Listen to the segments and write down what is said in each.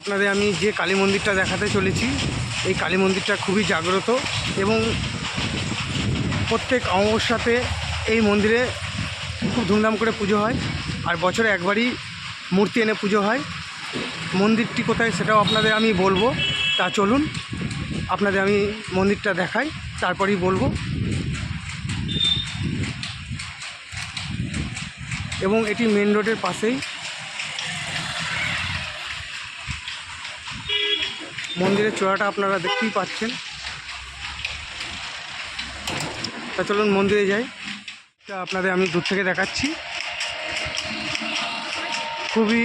আপনাদের আমি যে কালী মন্দিরটা দেখাতে চলেছি, এই কালী মন্দিরটা খুবই জাগ্রত এবং প্রত্যেক অমাবস্যাতে এই মন্দিরে খুব ধুমধাম করে পুজো হয়। আর বছরে একবারই মূর্তি এনে পুজো হয়। মন্দিরটি কোথায় সেটাও আপনাদের আমি বলব। তা চলুন, আপনাদের আমি মন্দিরটা দেখাই, তারপরেই বলব। এবং এটি মেন রোডের পাশেই। মন্দিরের চূড়াটা আপনারা দেখতেই পাচ্ছেন। তা চলুন মন্দিরে যাই। আপনাদের আমি দূর থেকে দেখাচ্ছি। খুবই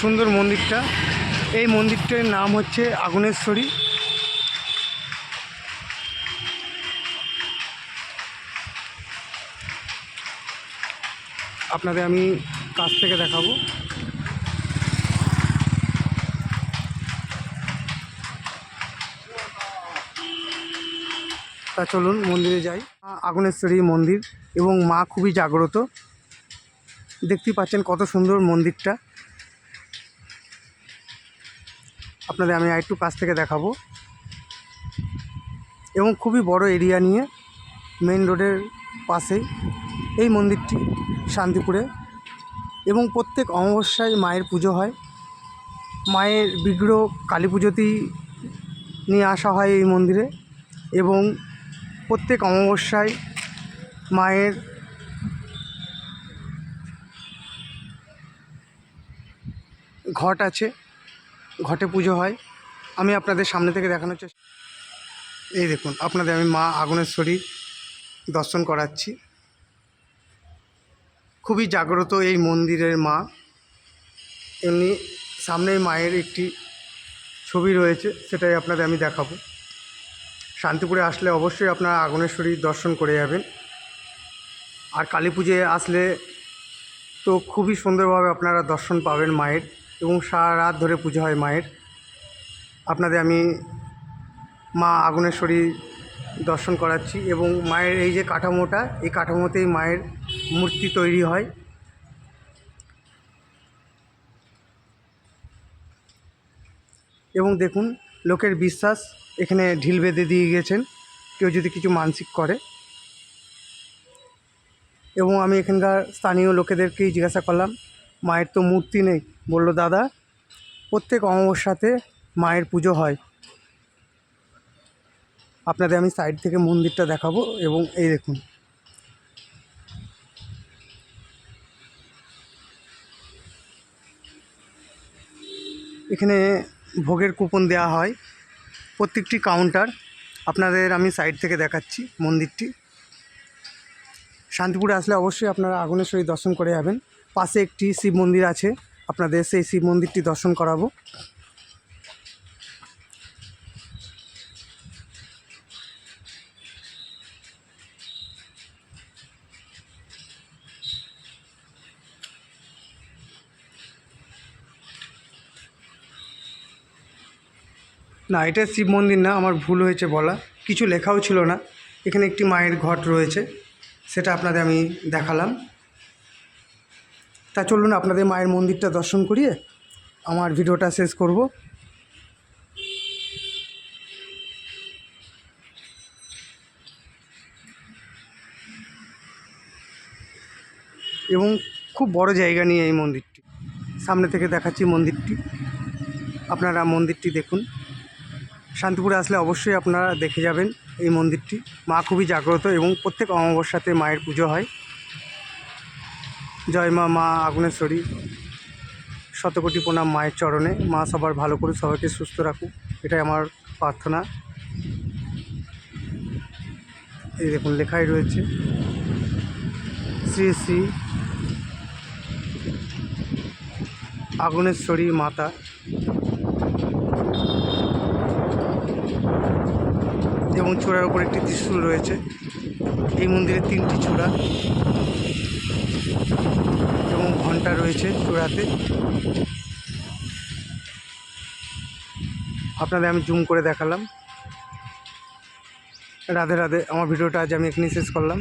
সুন্দর মন্দিরটা। এই মন্দিরটার নাম হচ্ছে আগুনেশ্বরী। আপনাদের আমি কাছ থেকে দেখাবো। তা চলুন মন্দিরে যাই। আগুনেশ্বরী মন্দির এবং মা খুবই জাগ্রত। দেখতেই পাচ্ছেন কত সুন্দর মন্দিরটা। আপনাদের আমি আরেকটু কাছ থেকে দেখাবো। এবং খুবই বড় এরিয়া নিয়ে মেন রোডের পাশেই এই মন্দিরটি শান্তিপুরে। এবং প্রত্যেক অমাবস্যায় মায়ের পুজো হয়। মায়ের বিগ্রহ কালী পুজোতেই নিয়ে আসা হয় এই মন্দিরে। এবং প্রত্যেক অমাবস্যায় মায়ের ঘট আছে, ঘটে পুজো হয়। আমি আপনাদের সামনে থেকে দেখানোর চেষ্টা এই দেখুন, আপনাদের আমি মা আগুনেশ্বরী দর্শন করাচ্ছি। খুবই জাগ্রত এই মন্দিরের মা। এমনি সামনেই মায়ের একটি ছবি রয়েছে, সেটাই আপনাদের আমি দেখাবো। শান্তিপুরে আসলে অবশ্যই আপনারা আগুনেশ্বরী দর্শন করে যাবেন। আর কালী পুজোয় আসলে তো খুবই সুন্দরভাবে আপনারা দর্শন পাবেন মায়ের এবং সারা রাত ধরে পুজো হয় মায়ের। আপনাদের আমি মা আগুনেশ্বরী দর্শন করাচ্ছি এবং মায়ের এই যে কাঠামোটা, এই কাঠামোতেই মায়ের মূর্তি তৈরি হয়। এবং দেখুন, লোকের বিশ্বাস এখানে ঢিল বেঁধে দিয়ে গেছেন কেউ যদি কিছু মানসিক করে। এবং আমি এখানকার স্থানীয় লোকেদেরকেই জিজ্ঞাসা করলাম, মায়ের তো মূর্তি নেই। বলল, দাদা, প্রত্যেক অমাবস্যাতে মায়ের পুজো হয়। আপনাদের আমি সাইড থেকে মন্দিরটা দেখাবো এবং এই দেখুন। এখানে ভোগের কুপন দেওয়া হয়। প্রত্যেকটি কাউন্টার আপনাদের আমি সাইড থেকে দেখাচ্ছি মন্দিরটি। শান্তিপুরে আসলে অবশ্যই আপনারা আগুনেশ্বরী দর্শন করে যাবেন। পাশে একটি শিব মন্দির আছে। আপনাদের সেই শিব মন্দিরটি দর্শন করাবো। না, এটা শিব মন্দির না, আমার ভুল হয়েছে বলা। কিছু লেখাও ছিল না। এখানে একটি মায়ের ঘট রয়েছে, সেটা আপনাদের আমি দেখালাম। তা চলুন, আপনাদের মায়ের মন্দিরটা দর্শন করিয়ে আমার ভিডিওটা শেষ করব। এবং খুব বড় জায়গা নিয়ে এই মন্দিরটি। সামনে থেকে দেখাচ্ছি মন্দিরটি। আপনারা মন্দিরটি দেখুন। শান্তিপুরে আসলে অবশ্যই আপনারা দেখে যাবেন এই মন্দিরটি। মা খুবই জাগ্রত এবং প্রত্যেক অমাবস্যাতে মায়ের পুজো হয়। জয় মা মা আগুনেশ্বরী। শতকোটি প্রণাম মায়ের চরণে। মা সবার ভালো করে সবাইকে সুস্থ রাখুক। এটাই আমার প্রার্থনা। এই দেখুন, লেখাই রয়েছে। শ্রী শ্রী আগুনেশ্বরী মাতা। এবং চূড়ার উপর একটি ত্রিশূল রয়েছে। এই মন্দিরে তিনটি চূড়া এবং ঘণ্টা রয়েছে চূড়াতে। আপনাদের আমি জুম করে দেখালাম। রাধে রাধে, আমার ভিডিওটা আজ আমি এখানে শেষ করলাম।